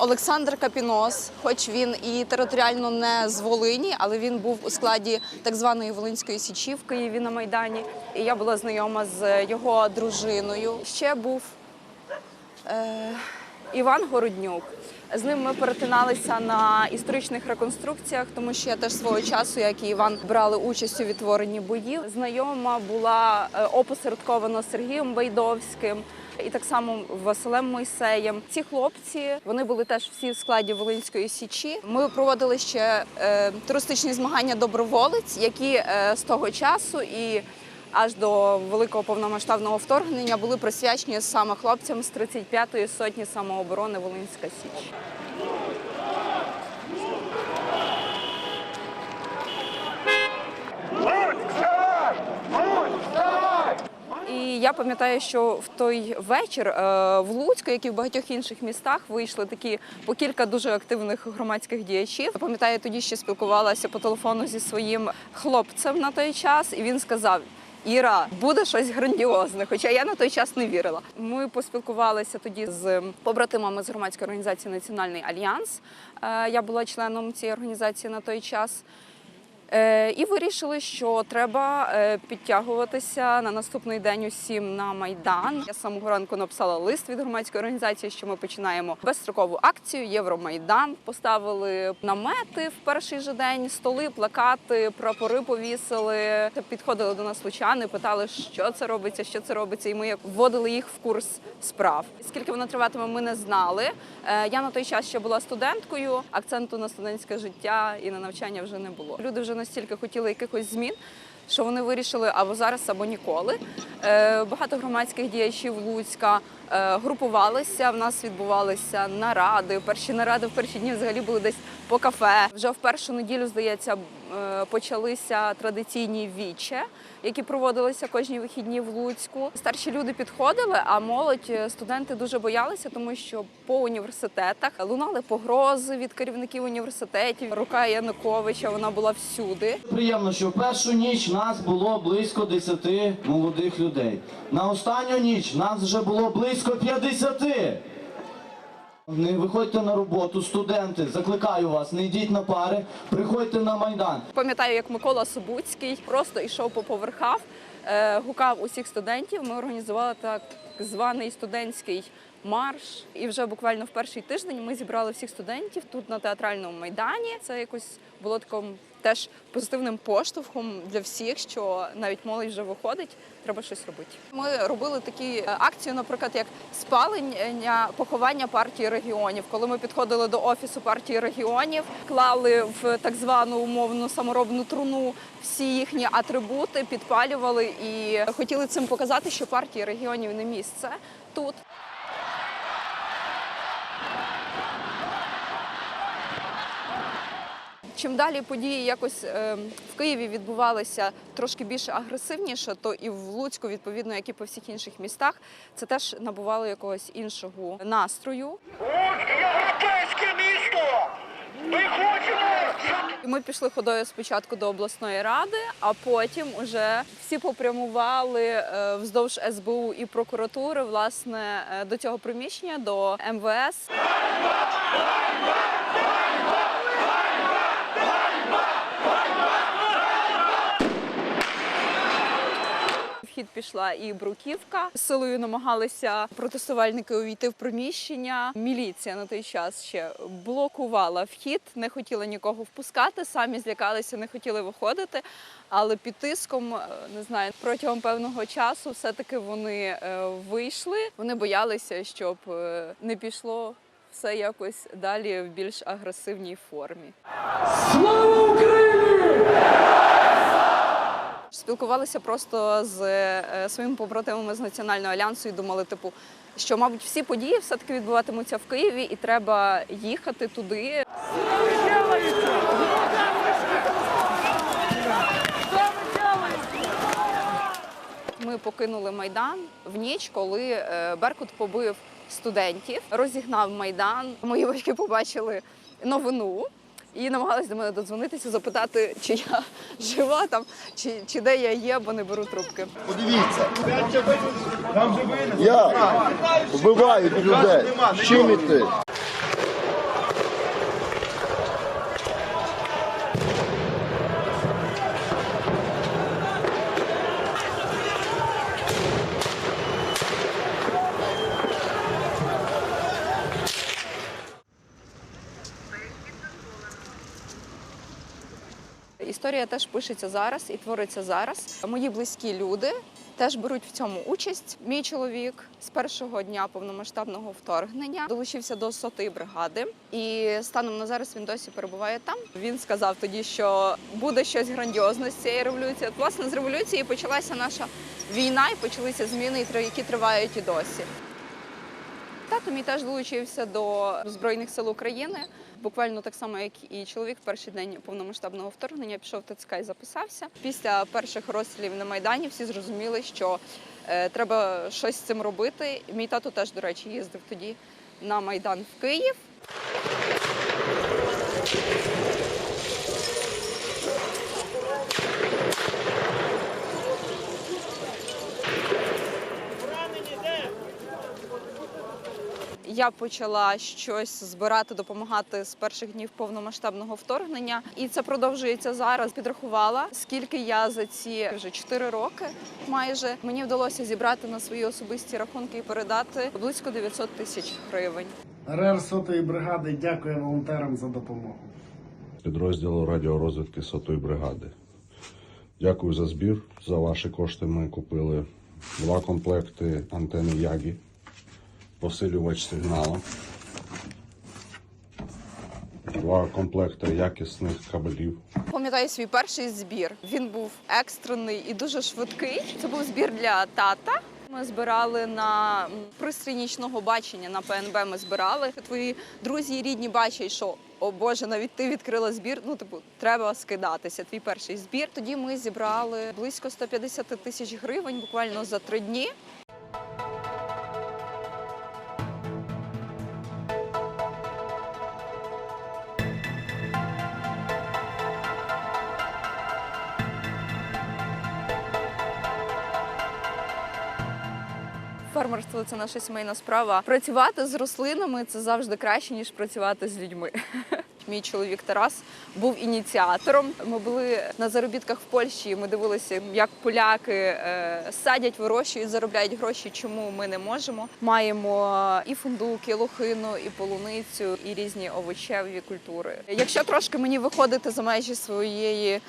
Олександр Капінос, хоч він і територіально не з Волині, але він був у складі так званої Волинської січі в Києві на Майдані. І я була знайома з його дружиною. Ще був е, Іван Городнюк. З ним ми перетиналися на історичних реконструкціях, тому що я теж свого часу, як і Іван, брали участь у відтворенні боїв. Знайома була е, опосередковано Сергієм Байдовським і так само Василем Мойсеєм. Ці хлопці вони були теж всі в складі Волинської січі. Ми проводили ще е, туристичні змагання доброволець, які е, з того часу і аж до великого повномасштабного вторгнення були присвячені саме хлопцям з 35-ї сотні самооборони Волинська Січ. І я пам'ятаю, що в той вечір е, в Луцьку, як і в багатьох інших містах, вийшли такі по кілька дуже активних громадських діячів. Пам'ятаю, тоді ще спілкувалася по телефону зі своїм хлопцем на той час, і він сказав. Іра, буде щось грандіозне, хоча я на той час не вірила. Ми поспілкувалися тоді з побратимами з громадської організації Національний альянс. Е, Я була членом цієї організації на той час. Е, І вирішили, що треба е, підтягуватися на наступний день усім на майдан. Я самого ранку написала лист від громадської організації, що ми починаємо безстрокову акцію Євромайдан. Поставили намети в перший же день, столи, плакати, прапори повісили. Підходили до нас лучани, питали, що це робиться, що це робиться, і ми як вводили їх в курс справ. Скільки воно триватиме, ми не знали. Е, Я на той час ще була студенткою. Акценту на студентське життя і на навчання вже не було. Люди вже настільки хотіли якихось змін. Що вони вирішили або зараз, або ніколи. Е, Багато громадських діячів Луцька е, групувалися. В нас відбувалися наради. Перші наради в перші дні взагалі були десь по кафе. Вже в першу неділю, здається, почалися традиційні віче, які проводилися кожні вихідні в Луцьку. Старші люди підходили, а молодь е, студенти дуже боялися, тому що по університетах лунали погрози від керівників університетів. Рука Януковича вона була всюди. Приємно, що в першу ніч нас було близько 10 молодих людей. На останню ніч нас вже було близько 50. Не виходьте на роботу, студенти. Закликаю вас, не йдіть на пари, приходьте на майдан. Пам'ятаю, як Микола Собуцький просто йшов по поверхах, е, гукав усіх студентів. Ми організували так званий студентський марш. І вже буквально в перший тиждень ми зібрали всіх студентів тут на театральному майдані. Це якось було таким теж позитивним поштовхом для всіх, що навіть молодь вже виходить, треба щось робити. Ми робили такі е, акції, наприклад, як спалення поховання партії регіонів. Коли ми підходили до офісу партії регіонів, клали в так звану умовну саморобну труну всі їхні атрибути, підпалювали і хотіли цим показати, що партії регіонів не місце тут. Чим далі події якось е, в Києві відбувалися трошки більш агресивніше, то і в Луцьку, відповідно, як і по всіх інших містах, це теж набувало якогось іншого настрою. Луцьк європейське місто! Ми хочемо, І ми пішли ходою спочатку до обласної ради, а потім уже всі попрямували е, вздовж СБУ і прокуратури, власне, е, до цього приміщення, до МВС. В хід пішла і бруківка. Силою намагалися протестувальники увійти в приміщення. Міліція на той час ще блокувала вхід, не хотіла нікого впускати. Самі злякалися, не хотіли виходити. Але під тиском, е, не знаю, протягом певного часу все-таки вони е, вийшли. Вони боялися, щоб е, не пішло все якось далі в більш агресивній формі. Спілкувалися просто з е, своїми побратимами з національного альянсу і думали, типу, що, мабуть, всі події все-таки відбуватимуться в Києві, і треба їхати туди. Ми покинули майдан в ніч, коли е, Беркут побив студентів, розігнав майдан. Мої батьки побачили новину. І намагалися до мене додзвонитися, запитати, чи я жива там, чи, чи де я є, бо не беру трубки. Подивіться. Я вбивають людей. Чим іти? Історія теж пишеться зараз і твориться зараз. Мої близькі люди теж беруть в цьому участь. Мій чоловік з першого дня повномасштабного вторгнення долучився до сотої бригади, і станом на зараз він досі перебуває там. Він сказав тоді, що буде щось грандіозне з цієї революції. От, власне, з революції почалася наша війна і почалися зміни, які тривають і досі. Тато мій теж долучився до Збройних сил України. Буквально так само, як і чоловік, в перший день повномасштабного вторгнення пішов в ТЦК і записався. Після перших розстрілів на Майдані всі зрозуміли, що е, треба щось з цим робити. Мій тато теж, до речі, їздив тоді на Майдан в Київ. Я почала щось збирати, допомагати з перших днів повномасштабного вторгнення, і це продовжується зараз. Підрахувала, скільки я за ці вже 4 роки майже мені вдалося зібрати на свої особисті рахунки і передати близько 900 тисяч гривень. РР сотої бригади дякує волонтерам за допомогу. підрозділу радіорозвідки сотої бригади. Дякую за збір. За ваші кошти ми купили два комплекти антени Ягі, посилювач сигналу, два комплекти якісних кабелів. Пам'ятаю свій перший збір. Він був екстрений і дуже швидкий. Це був збір для тата. Ми збирали на пристрій нічного бачення на ПНБ. Ми збирали. Твої друзі і рідні бачать, що о Боже, навіть ти відкрила збір. Ну, типу, треба скидатися. Твій перший збір. Тоді ми зібрали близько 150 тисяч гривень буквально за три дні. Фермерство це наша сімейна справа. Працювати з рослинами це завжди краще ніж працювати з людьми. Мій чоловік Тарас був ініціатором. Ми були на заробітках в Польщі. Ми дивилися, як поляки е, садять, вирощують, заробляють гроші. Чому ми не можемо? Маємо і фундук, і лохину, і полуницю, і різні овочеві культури. Якщо трошки мені виходити за межі своєї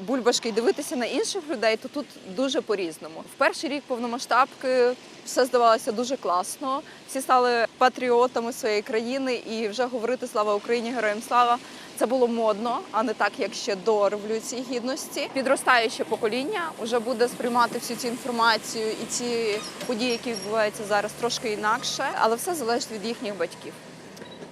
бульбашки і дивитися на інших людей, то тут дуже по-різному. В перший рік повномасштабки все здавалося дуже класно. Всі стали патріотами своєї країни і вже говорити слава Україні, героям слава. Це було модно, а не так, як ще до революції гідності. Підростаюче покоління вже буде сприймати всю цю інформацію і ці події, які відбуваються зараз, трошки інакше, але все залежить від їхніх батьків.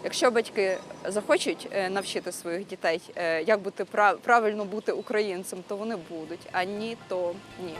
Якщо батьки захочуть е, навчити своїх дітей, е, як бути прав- правильно бути українцем, то вони будуть, а ні, то ні.